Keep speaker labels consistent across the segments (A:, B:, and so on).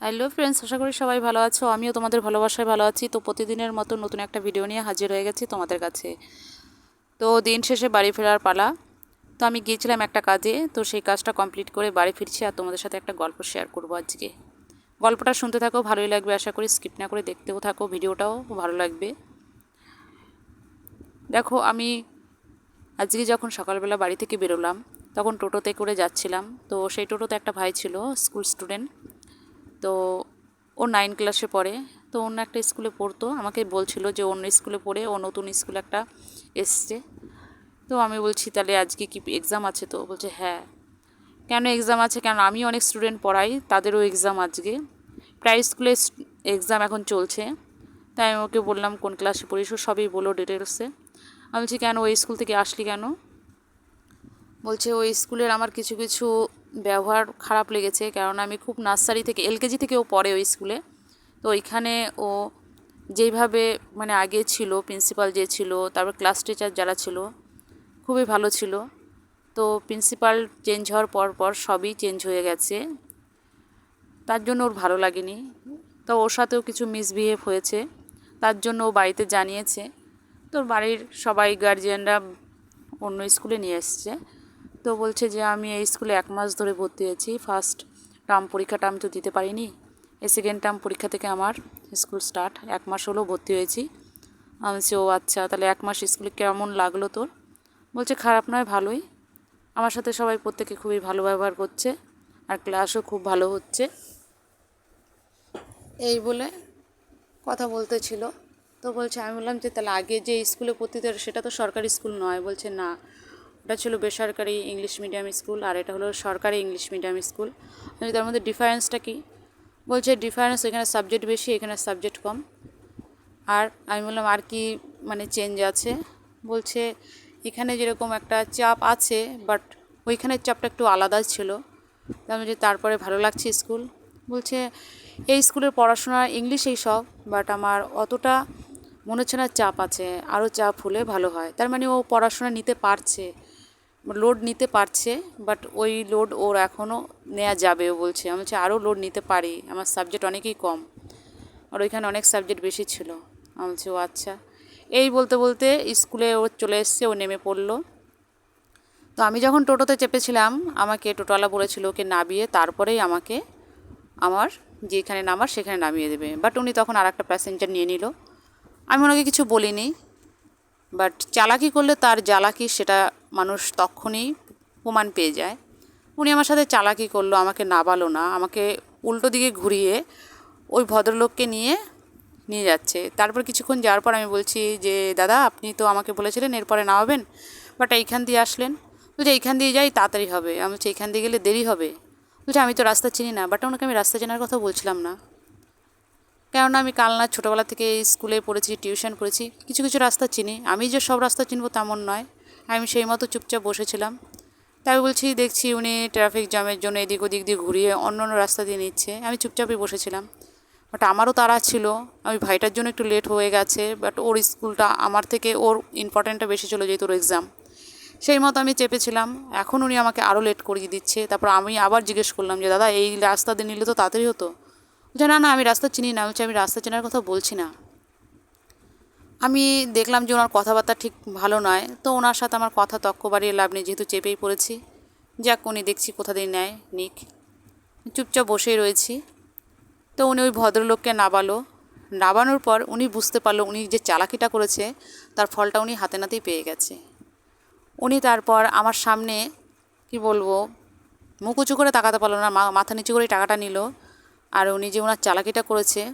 A: Hello friends আশা করি সবাই ভালো আছো। আমিও তোমাদের ভালোবাসায় ভালো আছি। তো প্রতিদিনের মতো নতুন একটা ভিডিও নিয়ে হাজির হয়ে গেছি তোমাদের কাছে। তো দিন শেষে বাড়ি ফেরার পালা। তো আমি গিয়েছিলাম একটা কাজে। তো সেই কাজটা কমপ্লিট করে বাড়ি ফিরছি আর তোমাদের সাথে একটা গল্প শেয়ার করব আজকে। গল্পটা শুনতে থাকো, ভালোই লাগবে। আশা করি স্কিপ না করে দেখতেও থাকো ভিডিওটাও ভালো লাগবে। দেখো, আমি আজকে যখন সকালবেলা বাড়ি থেকে বেরোলাম, তখন টোটোতে করে যাচ্ছিলাম। তো সেই টোটোতে একটা ভাই ছিল স্কুল স্টুডেন্ট তো ও নাইন ক্লাসে পড়ে। তো অন্য একটা স্কুলে পড়তো। আমাকে বলছিল যে অন্য স্কুলে পড়ে, ও নতুন স্কুলে একটা এসছে। তো আমি বলছি, তাহলে আজকে কি এক্সাম আছে? তো বলছে হ্যাঁ। কেন এক্সাম আছে? কেন? আমি অনেক স্টুডেন্ট পড়াই, তাদেরও এক্সাম আজকে। প্রায় স্কুলে এক্সাম এখন চলছে। তাই আমি ওকে বললাম, কোন ক্লাসে পড়িস? ও সবই বলো ডিটেলসে আমি বলছি, কেন? ওই স্কুল থেকে আসলি কেন? বলছে, ওই স্কুলের আমার কিছু কিছু ব্যবহার খারাপ লেগেছে কারণ আমি খুব নার্সারি থেকে, এলকেজি থেকে ও পড়ে ওই স্কুলে। তো ওইখানে ও যেইভাবে মানে আগে ছিল, প্রিন্সিপাল যে ছিল, তারপর ক্লাস টিচার যারা ছিল, খুবই ভালো ছিল। তো প্রিন্সিপাল চেঞ্জ হওয়ার পর পর সবই চেঞ্জ হয়ে গেছে। তার জন্য ওর ভালো লাগেনি। তো ওর সাথেও কিছু মিসবিহেভ হয়েছে। তার জন্য ও বাড়িতে জানিয়েছে। তোর বাড়ির সবাই গার্জিয়ানরা অন্য স্কুলে নিয়ে এসছে। তো বলছে যে আমি এই স্কুলে এক মাস ধরে ভর্তি হয়েছি। ফার্স্ট টার্ম পরীক্ষাটা আমি তো দিতে পারিনি। এই সেকেন্ড টার্ম পরীক্ষা থেকে আমার স্কুল স্টার্ট এক মাস হলেও ভর্তি হয়েছি। আমি বলছি, ও আচ্ছা তাহলে এক মাস স্কুলে কেমন লাগল তোর? বলছে, খারাপ নয়, ভালোই। আমার সাথে সবাই প্রত্যেকে খুবই ভালো ব্যবহার করছে আর ক্লাসও খুব ভালো হচ্ছে। এই বলে কথা বলতে ছিল। তো বলছে, আমি বললাম যে, তাহলে আগে যে স্কুলে পড়তে সেটা তো সরকারি স্কুল নয়। বলছে, না। ওটা ছিল বেসরকারি ইংলিশ মিডিয়াম স্কুল, আর এটা হলো সরকারি ইংলিশ মিডিয়াম স্কুল। তার মধ্যে ডিফারেন্সটা কী? বলছে ডিফারেন্স এখানে সাবজেক্ট বেশি, এখানে সাবজেক্ট কম। আর আমি বললাম, আর কি মানে চেঞ্জ আছে? বলছে, এখানে যেরকম একটা চাপ আছে বাট ওইখানের চাপটা একটু আলাদা ছিল। আমি যে তারপরে ভালো লাগছে স্কুল? বলছে, এই স্কুলের পড়াশোনা ইংলিশেই সব বাট আমার অতটা মনে হচ্ছে না চাপ আছে, আরও চাপ হলে ভালো হয়। তার মানে ও পড়াশোনা নিতে পারছে। লোড নিতে পারছে বাট ওই লোড ওর এখনও নেওয়া যাবে ও বলছে। আমি বলছি আরও লোড নিতে পারি, আমার সাবজেক্ট অনেকই কম। আর ওইখানে অনেক সাবজেক্ট বেশি ছিল। আমি বলছি, ও আচ্ছা। এই বলতে বলতে স্কুলে ও চলে এসছে, ও নেমে পড়ল। তো আমি যখন টোটোতে চেপেছিলাম, আমাকে টোটোওয়ালা বলেছিল ওকে নামিয়ে তারপরেই আমাকে আমার যেখানে নামার সেখানে নামিয়ে দেবে। বাট উনি তখন আর একটা প্যাসেঞ্জার নিয়ে নিল। আমি ওনাকে কিছু বলিনি। বাট চালাকি করলে তার জ্বালাকি সেটা মানুষ তখনই প্রমাণ পেয়ে যায়। উনি আমার সাথে চালাকি করল, আমাকে নাবালো না, আমাকে উল্টো দিকে ঘুরিয়ে ওই ভদ্রলোককে নিয়ে নিয়ে যাচ্ছে। তারপর কিছুক্ষণ যাওয়ার পর আমি বলছি যে, দাদা, আপনি তো আমাকে বলেছিলেন এরপরে নামাবেন, বাট এইখান দিয়ে আসলেন। বলছে, এইখান দিয়ে যাই, তাড়াতাড়ি হবে। আমি বলছি, এইখান দিয়ে গেলে দেরি হবে? বলছে, আমি তো রাস্তা চিনি না। বাট ওনাকে আমি রাস্তা চেনার কথা বলছিলাম না। কেননা আমি কালনা ছোটোবেলা থেকে স্কুলে পড়েছি, টিউশন করেছি, কিছু কিছু রাস্তা চিনি। আমি যে সব রাস্তা চিনব তেমন নয়। আমি সেই মতো চুপচাপ বসেছিলাম। তাই বলছি, দেখছি উনি ট্রাফিক জ্যামের জন্য এদিক ওদিক দিয়ে ঘুরিয়ে অন্য অন্য রাস্তা দিয়ে নিচ্ছে। আমি চুপচাপই বসেছিলাম। বাট আমারও তারা ছিল। আমি ভাইটার জন্য একটু লেট হয়ে গেছে বাট ওর স্কুলটা আমার থেকে ওর ইম্পর্টেন্টটা বেশি ছিল যেহেতু ওর এক্সাম সেই মতো আমি চেপেছিলাম। এখন উনি আমাকে আরও লেট করিয়ে দিচ্ছে। তারপর আমি আবার জিজ্ঞেস করলাম যে, দাদা, এই রাস্তা দিয়ে নিলে তো তাড়াতাড়ি হতো? যে না না, আমি রাস্তা চিনি না। বলছি, আমি রাস্তা চেনার কথা বলছি না। আমি দেখলাম যে ওনার কথাবার্তা ঠিক ভালো নয়। তো ওনার সাথে আমার কথা তক্ক বাড়িয়ে লাভ নেই, যেহেতু চেপেই পড়েছি। যাক, উনি দেখছি কোথা দিয়ে নেয়, নিক। চুপচাপ বসেই রয়েছি। তো উনি ওই ভদ্রলোককে নাবালো। নাবানোর পর উনি বুঝতে পারল, উনি যে চালাকিটা করেছে, তার ফলটা উনি হাতে নাতেই পেয়ে গেছে। উনি তারপর আমার সামনে, কি বলব, মুখ উঁচু করে তাকাতে পারল না মাথা নিচু করে টাকাটা নিল। আর উনি যে ওনার চালাকিটা করেছে,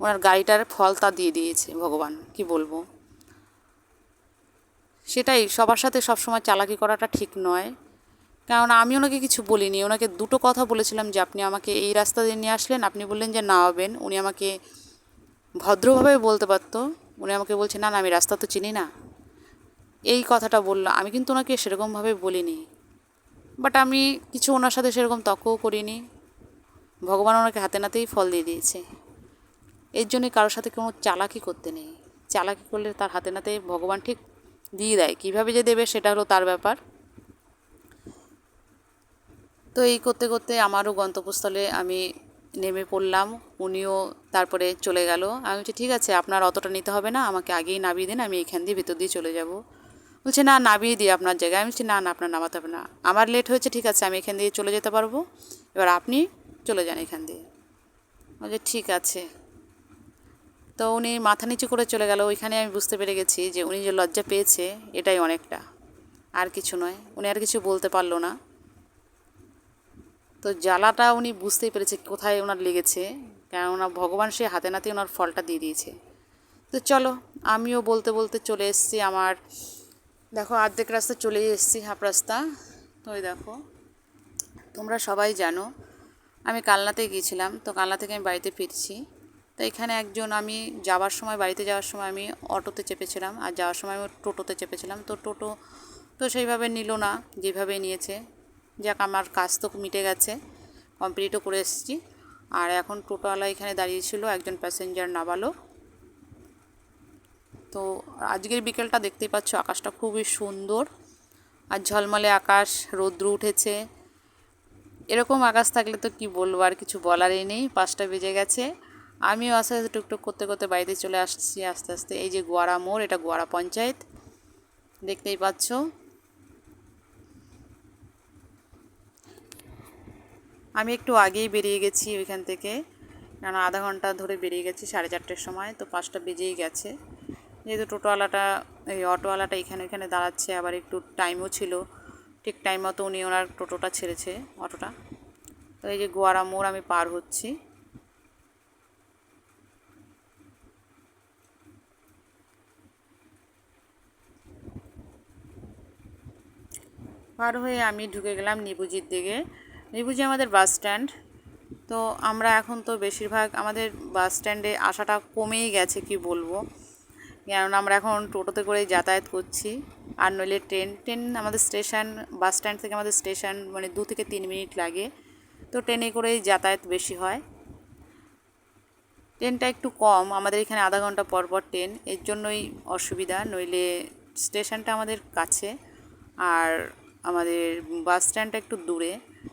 A: ওনার গাড়িটার ফল তা দিয়ে দিয়েছে ভগবান, কি বলব? সেটাই, সবার সাথে সবসময় চালাকি করাটা ঠিক নয়। কারণ আমি ওনাকে কিছু বলিনি, ওনাকে দুটো কথা বলেছিলাম যে আপনি আমাকে এই রাস্তা দিয়ে নিয়ে আসলেন, আপনি বললেন যে না হবেন, উনি আমাকে ভদ্রভাবে বলতে পারতো, উনি আমাকে বলছে, না না, আমি রাস্তা তো চিনি না। এই কথাটা বলল, আমি কিন্তু ওনাকে সেরকমভাবে বলিনি। বাট আমি কিছু ওনার সাথে সেরকম তর্কও করিনি। ভগবান ওনাকে হাতে নাতেই ফল দিয়ে দিয়েছে। এর জন্যই কারোর সাথে কোনো চালাকি করতে নেই। চালাকি করলে তার হাতে নাতে ভগবান ঠিক দিয়ে দেয়। কীভাবে যে দেবে সেটা হলো তার ব্যাপার। তো এই করতে করতে আমারও গন্তব্যস্থলে আমি নেমে পড়লাম। উনিও তারপরে চলে গেল। আমি বলছি, ঠিক আছে, আপনার অতটা নিতে হবে না। আমাকে আগেই নামিয়ে দিন। আমি এখান দিয়ে ভেতর দিয়ে চলে যাব। বলছে, না, নামিয়ে দিই আপনার জায়গায়। আমি বলছি, না না, আপনার নামাতে হবে না। আমার লেট হয়েছে। ঠিক আছে, আমি এখান দিয়ে চলে যেতে পারব। এবার আপনি চলে যান এখান দিয়ে। বলছে ঠিক আছে। তো উনি মাথা নিচু করে চলে গেল। ওইখানে আমি বুঝতে পেরে গেছি যে উনি যে লজ্জা পেয়েছে, এটাই অনেকটা। আর কিছু নয়। উনি আর কিছু বলতে পারল না। তো জ্বালাটা উনি বুঝতেই পেরেছে কোথায় ওনার লেগেছে। কেননা ভগবান সে হাতে নাতে ওনার ফলটা দিয়ে দিয়েছে। তো চলো, আমিও বলতে বলতে চলে এসেছি আমার, দেখো, অর্ধেক রাস্তা চলে এসেছি হাফ রাস্তা। তো দেখো, তোমরা সবাই জানো আমি কালনাতে গিয়েছিলাম, তো কালনা থেকে আমি বাড়িতে ফিরছি। তো এখানে একজন আমি যাওয়ার সময়, বাড়িতে যাওয়ার সময় আমি অটোতে চেপেছিলাম, আর যাওয়ার সময় আমি টোটোতে চেপেছিলাম। তো টোটো তো সেইভাবে নিল না, যেভাবে নিয়েছে। যাক, আমার কাজ তো মিটে গেছে, কমপ্লিটও করে এসেছি। আর এখন টোটোওয়ালা এখানে দাঁড়িয়েছিল একজন প্যাসেঞ্জার নামালো তো আজকের বিকেলটা দেখতেই পাচ্ছ, আকাশটা খুবই সুন্দর। আর ঝলমলে আকাশ, রৌদ্র উঠেছে। এরকম আকাশ থাকলে তো কি বলব, আর কিছু বলারই নেই, পাঁচটা বেজে গেছে। আমিও আস্তে আস্তে টুকটুক করতে করতে বাড়িতে চলে আসছি, আস্তে আস্তে এই যে গোয়ারা মোড়, এটা গোয়ারা পঞ্চায়েত, দেখতেই পাচ্ছ। আমি একটু আগেই বেরিয়ে গেছি ওইখান থেকে কারণ আধা ঘণ্টা ধরে বেরিয়ে গেছি সাড়ে চারটের সময়, তো পাঁচটা বেজেই গেছে। যেহেতু টোটোওয়ালাটা, এই অটোওয়ালাটা এখানে এখানে দাঁড়াচ্ছে, আবার একটু টাইমও ছিল। ঠিক টাইম মতো উনি ওনার টোটোটা ছেড়েছে, অটোটা। তো এই যে গোয়ারা মোড় আমি পার হচ্ছি। পার হয়ে আমি ঢুকে গেলাম নিবুজির দিকে। নিবুজি আমাদের বাস স্ট্যান্ড তো আমরা এখন তো বেশিরভাগ আমাদের বাস স্ট্যান্ডে আসাটা কমেই গেছে, কি বলব? কেননা আমরা এখন টোটোতে করেই যাতায়াত করছি। আর নইলে ট্রেন ট্রেন আমাদের স্টেশন, বাস স্ট্যান্ড থেকে আমাদের স্টেশন মানে দু থেকে তিন মিনিট লাগে। তো ট্রেনে করেই যাতায়াত বেশি হয়। ট্রেনটা একটু কম, আমাদের এখানে আধা ঘণ্টা পর পর ট্রেন, এর জন্যই অসুবিধা। নইলে স্টেশনটা আমাদের কাছে আর আমাদের বাস স্ট্যান্ডটা একটু দূরে।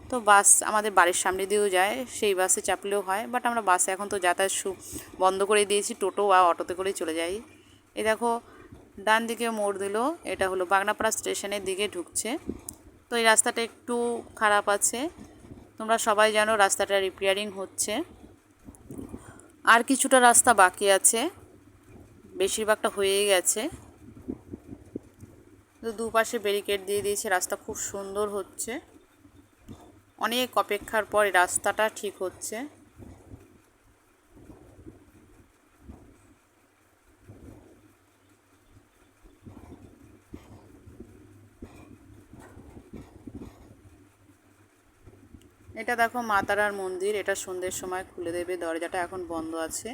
A: তো বাস আমাদের বাড়ির সামনে দিয়েও যায়, সেই বাসে চাপলেও হয়, বাট আমরা বাসে এখন তো যাতায়াত বন্ধ করে দিয়েছি, টোটো বা অটোতে করেই চলে যাই। এ দেখো ডান দিকে মোড় দিল, এটা হলো বাগনাপাড়া স্টেশনের দিকে ঢুকছে। তো এই রাস্তাটা একটু খারাপ আছে, তোমরা সবাই জানো রাস্তাটা রিপেয়ারিং হচ্ছে। আর কিছুটা রাস্তা বাকি আছে, বেশিরভাগটা হয়েই গেছে। তো দুপাশে ব্যারিকেড দিয়ে দিয়েছে, রাস্তা খুব সুন্দর হচ্ছে। অনেক অপেক্ষার পর রাস্তাটা ঠিক হচ্ছে। এটা দেখো মাতারার মন্দির, এটা সন্ধ্যের সময় খুলে দেবে, দরজাটা এখন বন্ধ আছে।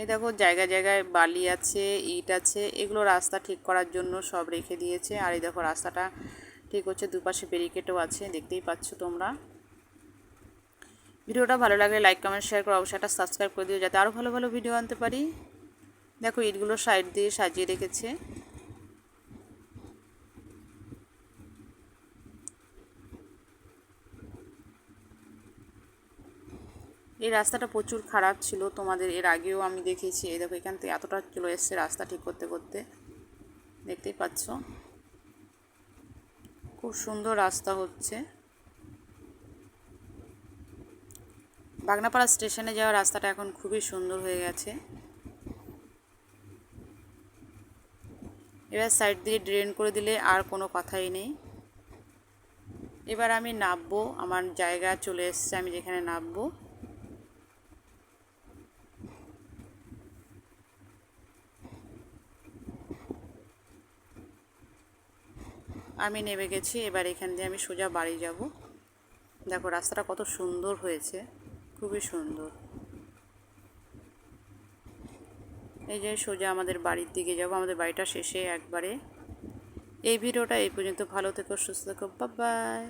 A: এই দেখো জায়গায় জায়গায় বালি আছে, ইট আছে, এগুলো রাস্তা ঠিক করার জন্য সব রেখে দিয়েছে। আর এই দেখো রাস্তাটা ঠিক হচ্ছে, দুপাশে ব্যারিকেডও আছে, দেখতেই পাচ্ছ তোমরা। ভিডিওটা ভালো লাগলে লাইক কমেন্ট শেয়ার করে অবশ্যই একটা সাবস্ক্রাইব করে দিও, যাতে আরও ভালো ভালো ভিডিও আনতে পারি। দেখো ইটগুলো সাইড দিয়ে সাজিয়ে রেখেছে। এই রাস্তাটা প্রচুর খারাপ ছিল, তোমাদের এর আগেও আমি দেখেছি। এই দেখো, এখান থেকে এতটা চলে এসছে রাস্তা ঠিক করতে করতে। দেখতেই পাচ্ছ? খুব সুন্দর রাস্তা হচ্ছে। বাগনাপাড়া স্টেশনে যাওয়ার রাস্তাটা এখন খুবই সুন্দর হয়ে গেছে। এবার সাইড দিয়ে ড্রেন করে দিলে আর কোনো কথাই নেই। এবার আমি নামবো, আমার জায়গা চলে এসছে, আমি যেখানে নামবো। আমি নেমে গেছি, এবার এখান দিয়ে আমি সোজা বাড়ি যাব। দেখো, রাস্তাটা কত সুন্দর হয়েছে, খুবই সুন্দর। এই যে সোজা আমাদের বাড়ির দিকে যাব, আমাদের বাড়িটা শেষে একবারে। এই ভিডিওটা এই পর্যন্ত, ভালো থেকো, সুস্থ থেকো বাই